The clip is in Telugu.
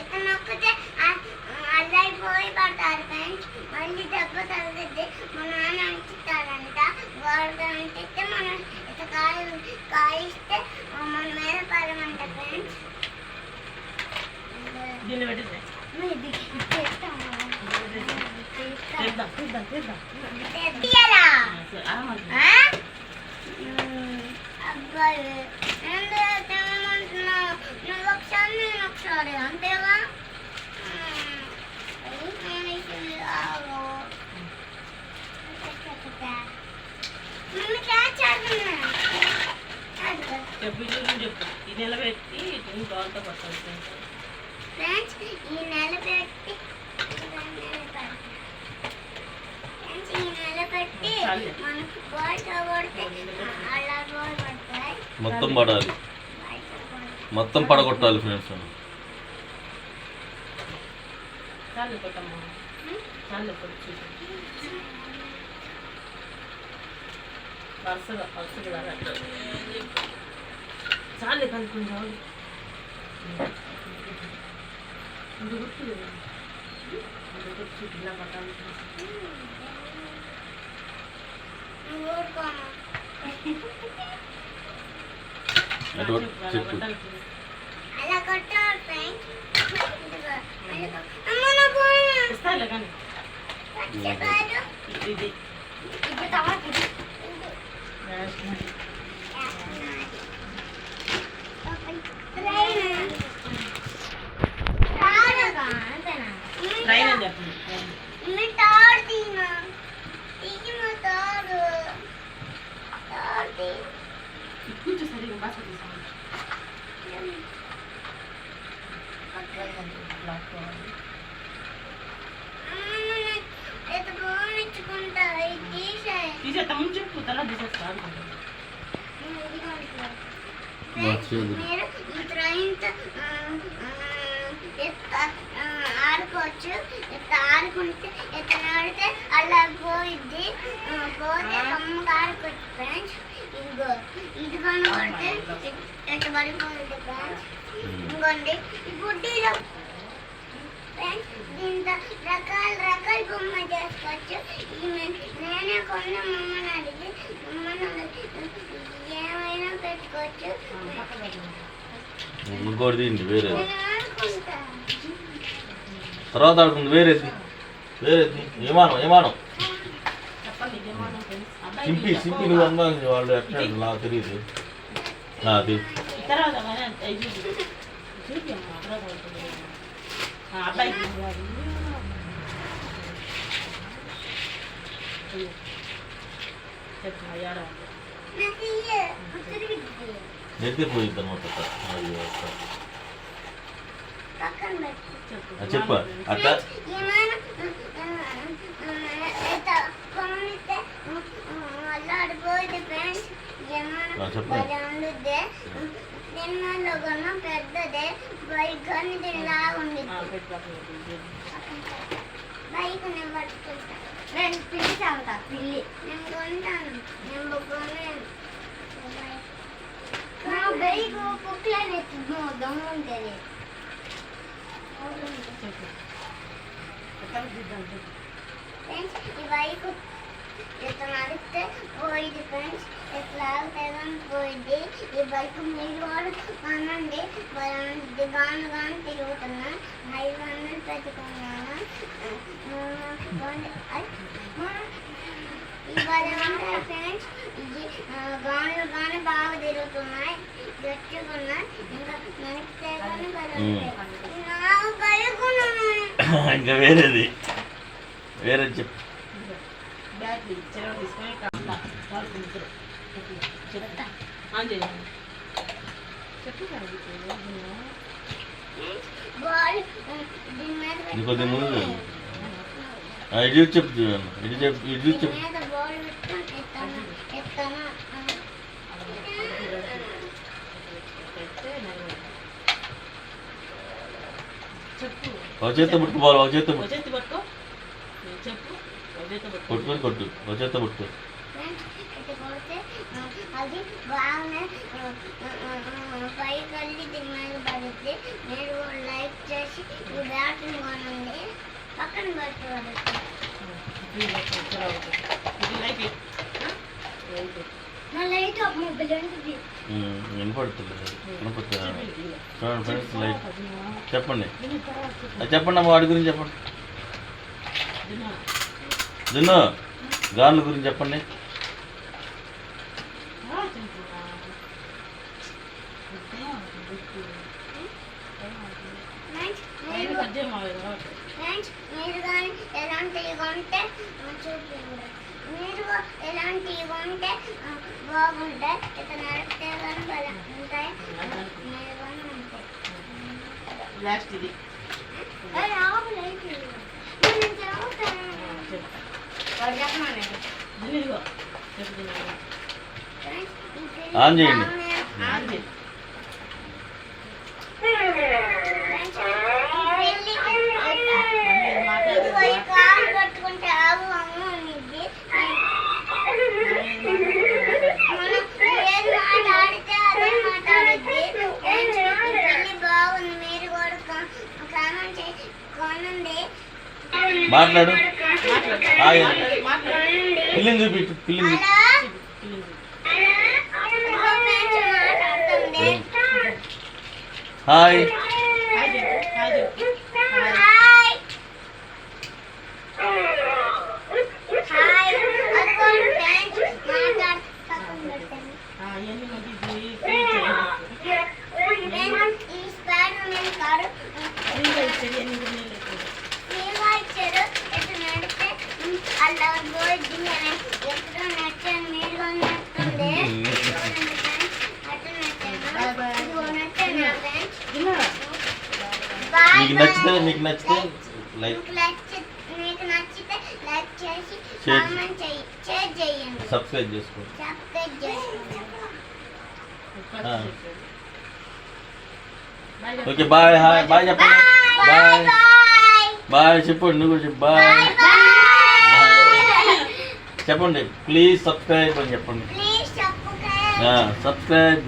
ఇట్లా నొక్కితే అల్లైపోయి పడతారు ఫ్రెండ్స్. మళ్ళీ దెబ్బ తగిలిద్ది మా నాన్న అంటిస్తే మనం ఇట్లా కాయ కాయిస్తే మన మీద పడమంట ఫ్రెండ్స్. దీన్ని పెట్టింది ఇది ఇచ్చేస్తాము తీద్దాం తీద్దాం తీద్దాం. తీయరా ఆ, సరే, ఆ, మరి. ఆ? మ్మ్. అబ్బాయి చెప్పు? ఈ పట్టాలి ఫ్రెండ్స్ ఈ నెల పెట్టి మొత్తం పడాలి. మొత్తం పడగొట్టాలి ఫ్రెండ్స్ చాలు కొట్టమ్మా. చాలు కొట్టు వరుసగా వరుసగా ఊరుకోమా అటు చెప్పు అలా కొట్టాలి ఫ్రెండ్స్ ఇదిగో ఇదిగో. అమ్మ నా ఫోన్ ఇస్తాలే కానీ వచ్చే కాదు ఇది ఇది ఇది తర్వాత ఇది. ట్రైన్ రాడుగా అంతేనా ట్రైన్ అని చెప్పండి మీ తాడు తీనా తీసి మా తాడు తాడు తీ బాగుంచుకుంటా ఇది తీసేయ్. తీసేస్తా ముందు చెప్పు తర్వాత తీసేస్తా. మీరు ఈ ఆడుకోవచ్చు. ఇట్లా ఆడుకుంటే ఇట్లా ఆడితే అలా పోయిద్ది. పోతే కమ్మగా ఆడుకోవచ్చు ఫ్రెండ్స్. ఇదిగో ఇది కొనుక్కుంటే ఇట్లా పడిపోతుంది ఫ్రెండ్స్. ఇంకోండి ఈ బుడ్డీలో ఫ్రెండ్స్ దీంతో రకాల రకాల బొమ్మ చేసుకోవచ్చు నేనే కొన్న మమ్మని అడిగి అడిగి ఏమైనా పెట్టుకోవచ్చు. ఇంకోటి వేరే తర్వాత ఆడుకుంది వేరేది వేరేది విమానం విమానం సింపి సింపి నువ్వు అన్నా వాళ్ళు ఎట్లా నాకు తెలియదు అది ఈ తర్వాత కానీ అంత ఇది చూపి అమ్మా తర్వాత అవుతుంది. ఆ అబ్బాయికి చెప్పు అయ్యారా నాకు ఇయ్య. తిరిగిద్ది నెత్తి పోయింది అనమాట తిన్నాలో కన్నా పెద్దదే బైక్ కానీ దీనిలా ఉంది. బైక్ నేను పట్టుకుంటా నేను పిల్లి నేను కొంటాను నేను కొనేను నా బైక్ కుక్కలని దొంగ ఉంటుంది చెప్పు ఎక్కడ దిద్దాం చెప్పు ఫ్రెండ్స్ ఈ బైక్ ఇట్లా నడిస్తే పోయింది ఫ్రెండ్స్ ఇట్లా ఆగితే పోయింది ఈ బైక్ మీరు కూడా కొనండి బాగుంది గాను గాను తిరుగుతున్నా ఐదు వందలు పెట్టుకున్నాను ఇవాళ ఉంటాయి ఫ్రెండ్స్ ఇది గాను గాను బాగా తిరుగుతున్నాయి గట్టిగున్నాయి ఇంకా నడిస్తే కానీ కలుగుతాయి ఇంకా వేరేది. వేరే చెప్పు. కొద్ది ముందు ఇడ్లీ చెప్పు చూడండి ఇడ్లీ చెప్పు ఇడ్లీ చెప్పు. చెప్పు. ఒక చేత్తో ముట్టుకోవాలి ఒక చేత్తో పట్టుకో. కొట్టు ఒక చేత్తో పట్టుకో. అది బాగా పైకి వెళ్ళి దీని మీద పడుద్ది మీరు చేసి ఈ బ్యాట్ని పక్కన పెట్టుకోవాలి ఇది లైక్ వినపడుతుంది. ఫ్రెండ్స్ చెప్పండి. చెప్పండి అమ్మ వాడి గురించి చెప్పండి. దున్ను గాన్ల గురించి చెప్పండి. ఎలాంటి మీరు ఎలాంటి ఉంటే బాగుంటాయి ఇతను అడిగితే కానీ ఉంటాయి? లాస్ట్ ఇది. ఆన్ చేయండి. మాట్లాడు. పిల్లిని చూపి పిల్లిని హాయ్. మీకు నచ్చితే మీకు నచ్చితే లైక్ మీకు నచ్చితే లైక్ చేసి కామెంట్ షేర్ చేయండి సబ్స్క్రైబ్ చేసుకోండి సబ్స్క్రైబ్ చేసుకోండి ఓకే బాయ్ హాయ్ బాయ్ చెప్పండి బాయ్ బాయ్ చెప్పండి నువ్వు చెప్పు బాయ్ చెప్పండి. ప్లీజ్ సబ్స్క్రైబ్ అని చెప్పండి. సబ్స్క్రైబ్